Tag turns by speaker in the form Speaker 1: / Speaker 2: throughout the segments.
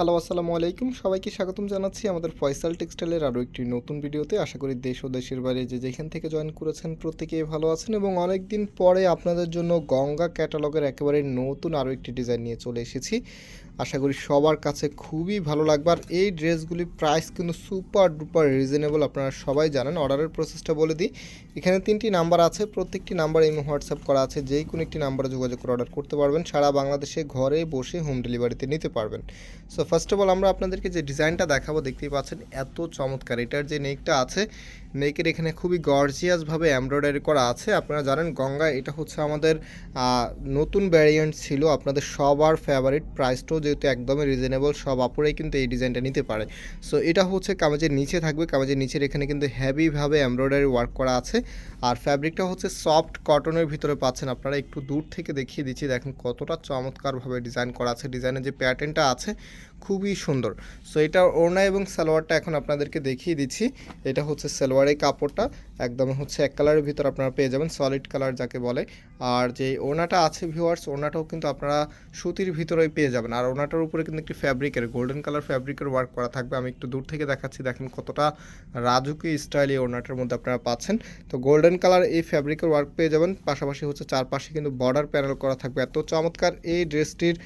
Speaker 1: Hello, আসসালামু আলাইকুম। সবাইকে স্বাগতম জানাচ্ছি আমাদের ফয়সাল টেক্সটাইলের আরও একটি নতুন ভিডিওতে। আশা করি দেশ ও দেশের বাইরে যে যেখান থেকে জয়েন করেছেন প্রত্যেকেই ভালো আছেন এবং অনেক দিন পরে আপনাদের জন্য গঙ্গা ক্যাটালগের একেবারে নতুন আরও একটি ডিজাইন নিয়ে চলে এসেছি। আশা করি সবার কাছে খুবই ভালো লাগবে। আর এই ড্রেসগুলি প্রাইস কিন্তু সুপার ডুপার রিজনেবল আপনারা সবাই জানেন। অর্ডারের প্রসেসটা বলে দিই। এখানে তিনটি নাম্বার আছে। প্রত্যেকটি নাম্বার এই হোয়াটসঅ্যাপ করা আছে। যেই কোনো একটি নাম্বারে যোগাযোগ করে অর্ডার করতে পারবেন। সারা বাংলাদেশে ঘরে বসে হোম ডেলিভারিতে নিতে পারবেন। সো ফার্স্ট অফ অল আমরা আপনাদেরকে যে ডিজাইনটা দেখাবো, দেখতেই পাচ্ছেন এত চমৎকার। এটার যে নেকটা আছে, নেকের এখানে খুবই গর্জিয়াসভাবে এমব্রয়ডারি করা আছে। আপনারা জানেন গঙ্গা এটা হচ্ছে আমাদের নতুন ভ্যারিয়েন্ট ছিল। আপনাদের সবার ফেভারিট প্রাইসটাও যেহেতু একদমই রিজনেবল সব আপুরাই কিন্তু এই ডিজাইনটা নিতে পারে। সো এটা হচ্ছে কামেজের নিচে থাকবে। কামেজের নিচের এখানে কিন্তু হেভিভাবে এমব্রয়ডারি ওয়ার্ক করা আছে। আর ফ্যাব্রিকটা হচ্ছে সফট কটনের ভিতরে পাচ্ছেন। আপনারা একটু দূর থেকে দেখিয়ে দিচ্ছি। দেখেন কতটা চমৎকারভাবে ডিজাইন করা আছে। ডিজাইনের যে প্যাটার্নটা আছে খুবই সুন্দর। সো এটা ওড়না এবং সালোয়ারটা এখন আপনাদেরকে দেখিয়ে দিচ্ছি। এটা হচ্ছে সালোয়ারের কাপড়টা। একদম হচ্ছে এক কালারের ভিতর আপনারা পেয়ে যাবেন সলিড কালার যাকে বলে। আর যে ওড়নাটা আছে ভিউয়ার্স ওড়নাটাও কিন্তু আপনারা সুতির ভিতরেই পেয়ে যাবেন। আর ওড়নাটার উপরে কিন্তু একটি ফ্যাব্রিকের গোল্ডেন কালার ফ্যাব্রিকের ওয়ার্ক করা থাকবে। আমি একটু দূর থেকে দেখাচ্ছি, দেখেন কতটা রাজুকি স্টাইল এই ওড়নাটার মধ্যে আপনারা পাচ্ছেন। তো গোল্ডেন কালার এই ফ্যাব্রিকের ওয়ার্ক পেয়ে যাবেন। পাশাপাশি হচ্ছে চারপাশে কিন্তু বর্ডার প্যানেল করা থাকবে। এত চমৎকার এই ড্রেসটির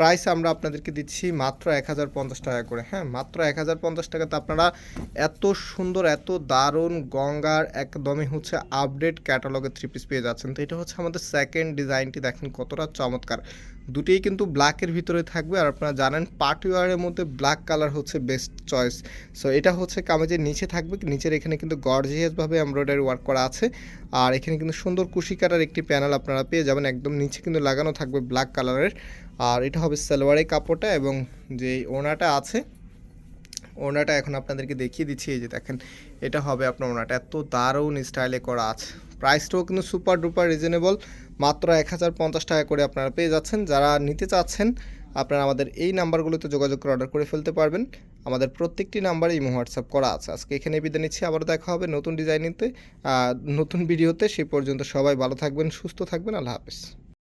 Speaker 1: প্রাইস আমরা আপনাদেরকে দিচ্ছি মাত্র এক হাজার পঞ্চাশ টাকা করে। হ্যাঁ মাত্র এক হাজার পঞ্চাশ টাকাতে আপনারা এত সুন্দর, এত দারুণ গঙ্গার একদমই হচ্ছে আপডেট ক্যাটালগের থ্রি পিস পেয়ে যাচ্ছেন। তো এটা হচ্ছে আমাদের সেকেন্ড ডিজাইনটি দেখেন কতটা চমৎকার। দুটিই কিন্তু ব্ল্যাকের ভিতরে থাকবে আর আপনারা জানেন পার্টিওয়ারের মধ্যে ব্ল্যাক কালার হচ্ছে বেস্ট চয়েস সো এটা হচ্ছে কামেজের নিচে থাকবে, নিচের এখানে কিন্তু গর্জিয়াসভাবে এমব্রয়ডারি ওয়ার্ক করা আছে। আর এখানে কিন্তু সুন্দর কুশি কাটার একটি প্যানেল আপনারা পেয়ে যাবেন, একদম নিচে কিন্তু লাগানো থাকবে ব্ল্যাক কালারের আর এটা হবে সালোয়ারের কাপড়টা এবং যে ওনাটা আছে ওনাটা এখন আপনাদেরকে দেখিয়ে দিচ্ছি, এই যে দেখেন, এটা হবে আপনার ওনাটা এত দারুণ স্টাইলে করা আছে। প্রাইসটাও কিন্তু সুপার ডুপার রিজনেবল, মাত্র এক হাজার পঞ্চাশ টাকা করে আপনারা পেয়ে যাচ্ছেন। যারা নিতে চাচ্ছেন, আপনারা আমাদের এই নাম্বারগুলোতে যোগাযোগ করে অর্ডার করে ফেলতে পারবেন। আমাদের প্রত্যেকটি নাম্বারে ইমো, হোয়াটসঅ্যাপ করা আছে। আজকে এখানে বিদায় নিচ্ছি। আবার দেখা হবে নতুন ডিজাইনিংতে নতুন ভিডিওতে সেই পর্যন্ত সবাই ভালো থাকবেন, সুস্থ থাকবেন। আল্লাহ হাফেজ।